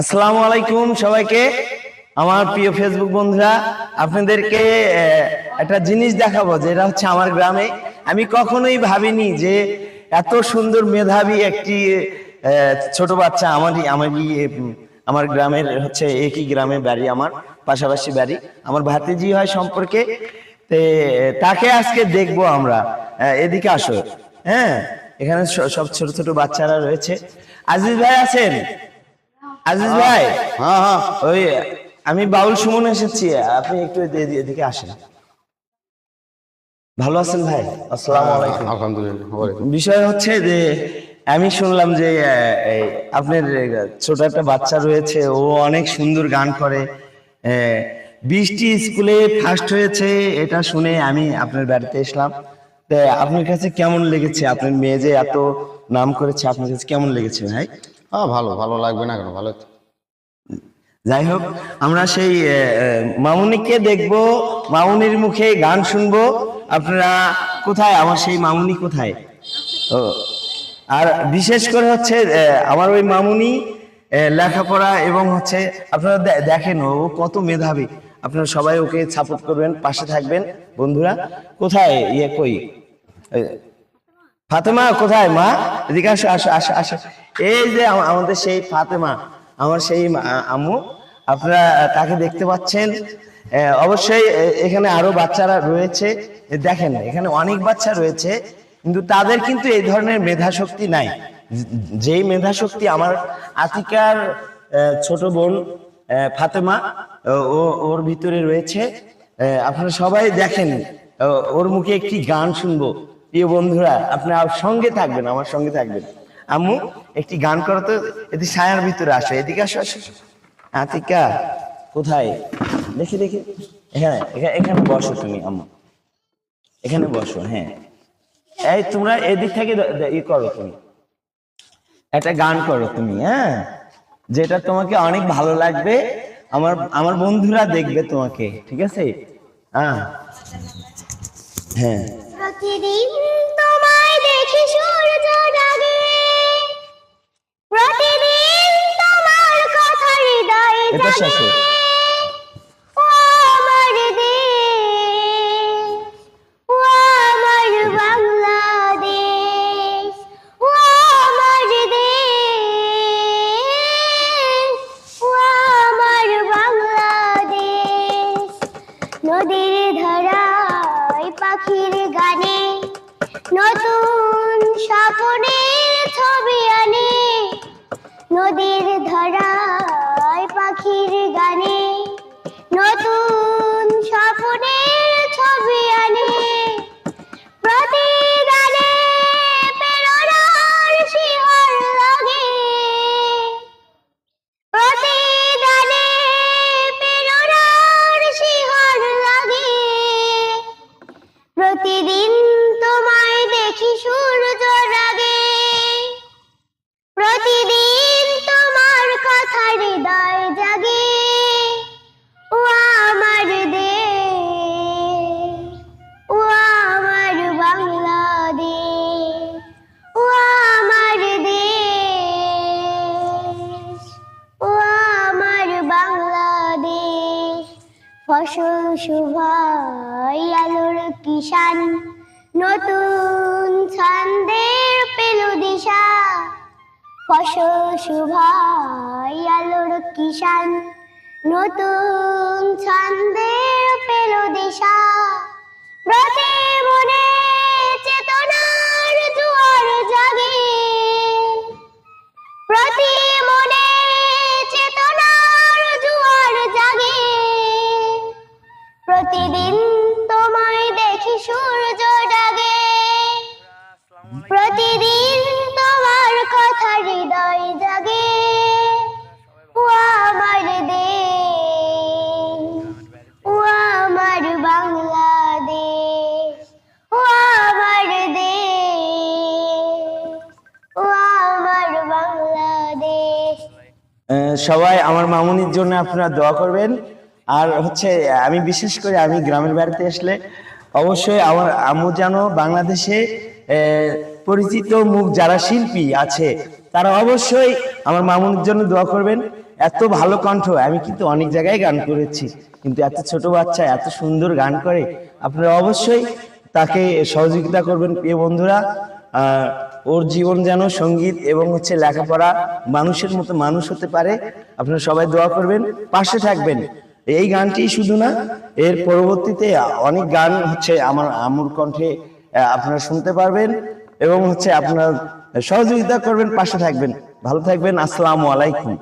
আসসালামু আলাইকুম সবাইকে। আমার প্রিয় ফেসবুক বন্ধুরা, আপনাদেরকে একটা জিনিস দেখাবো যেটা হচ্ছে আমার গ্রামে। আমি কখনোই ভাবিনি যে এত সুন্দর মেধাবী একটি ছোট বাচ্চা আমারই আমারই আমার গ্রামের হচ্ছে একই গ্রামে বাড়ি আমার, পাশাপাশি বাড়ি, আমার ভাতিজি হয় সম্পর্কে। তাকে আজকে দেখব আমরা। এদিকে আসো। হ্যাঁ এখানে সব ছোট ছোট বাচ্চারা রয়েছে। আজিজ ভাই আছেন? আজিজ ভাই হ্যাঁ হ্যাঁ। ওই আমি বাউল সুমন এসেছি আপনি একটু এদিকে আসেন। ভালো আছেন ভাই? আসসালামু আলাইকুম। আলহামদুলিল্লাহ বিষয় হচ্ছে যে আমি শুনলাম যে আপনার ছোট একটা বাচ্চা রয়েছে ও অনেক সুন্দর গান করে। বৃষ্টি স্কুলে ফার্স্ট হয়েছে এটা শুনে আমি আপনার বাড়িতে এসলাম। তা আপনার কাছে কেমন লেগেছে? আপনার মেয়ে যে এত নাম করেছে আপনার কাছে কেমন লেগেছে ভাই? হ্যাঁ ভালো ভালো লাগবে না কেন? ভালো যাই হোক, আমরা সেই মামুনিকে দেখব, মামুনির মুখে গান শুনব। আপনারা কোথায়? আমার সেই মামুনি কোথায়? ও, আর বিশেষ করে হচ্ছে আমার ওই মামুনি লেখাপড়া এবং হচ্ছে, আপনারা দেখেন, ও কত মেধাবী। আপনারা সবাই ওকে সাপোর্ট করবেন, পাশে থাকবেন। বন্ধুরা, কোথায়? ইয়ে কই? ফাতেমা কোথায়, মা? এদিকে আসো আসো আসো আসো। এই যে আমাদের সেই ফাতেমা, আমার সেই মা- আ- আম্মু, আপনারা তাকে দেখতে পাচ্ছেন। অবশ্যই এখানে আরও বাচ্চারা রয়েছে। দেখেন, এখানে অনেক বাচ্চা রয়েছে, কিন্তু তাদের কিন্তু এই ধরনের মেধা শক্তি নাই যেই মেধা শক্তি আমার আতিকার ছোট বোন ফাতেমা, ও- ওর ভিতরে রয়েছে। আপনারা সবাই দেখেন ওর মুখে একটি গান শুনব। প্রিয় বন্ধুরা আপনার সঙ্গে থাকবেন, আমার সঙ্গে থাকবেন। আম্মু, একটি গান করো তো এদি ছায়ার ভিতরে আসো, এদিকে আসো আসো। আতিকা, কোথায়? দেখি দেখি। এখানে এখানে বসো তুমি, আম্মু। এখানে বসো হ্যাঁ। এই তোমরা এদিক থেকে ই করো তুমি। একটা গান করো তুমি হ্যাঁ? যেটা তোমাকে অনেক ভালো লাগবে, আমার আমার বন্ধুরা দেখবে তোমাকে, ঠিক আছে? হ্যাঁ হ্যাঁ। প্রতিদিন তোমায় দেখি সূর্য জাগে। প্রতিদিন তোমার কথা হৃদয়ে জাগে। স্বপ্নের ছবি আনে। নদীর ধরায় পাখির গানে। ফসল শুভাই আলোর কিষান নতুন ছন্দের পেলু দিশা। ফসল শুভাই আলোর কিষান নতুন ছন্দের পেলু দিশা। প্রতি মনে সূর্য ডাগে প্রতিদিন তোমার কথা হৃদয় জাগে। ও আমার দেশ, ও আমার বাংলাদেশ, ও আমার দেশ, ও আমার বাংলাদেশ। সবাই আমার মামুনির জন্য আপনারা দোয়া করবেন। আর হচ্ছে, আমি বিশেষ করে আমি গ্রামের বাড়িতে আসলে অবশ্যই আমার আম্মু যেন বাংলাদেশে পরিচিত মুখ যারা শিল্পী আছে, তারা অবশ্যই আমার মামুনের জন্য দোয়া করবেন। এত ভালো কণ্ঠ, আমি কিন্তু অনেক জায়গায় গান করেছি, কিন্তু এত ছোট বাচ্চা এত সুন্দর গান করে, আপনারা অবশ্যই তাকে সহযোগিতা করবেন, প্রিয় বন্ধুরা। ওর জীবন যেন সংগীত এবং হচ্ছে লেখাপড়া মানুষের মতো মানুষ হতে পারে, আপনারা সবাই দোয়া করবেন, পাশে থাকবেন। এই গানটি শুধু না, এর পরবর্তীতে অনেক গান হচ্ছে আমার আমুর কণ্ঠে আপনারা শুনতে পারবেন এবং হচ্ছে আপনারা সহযোগিতা করবেন, পাশে থাকবেন। ভালো থাকবেন, আসসালামু আলাইকুম।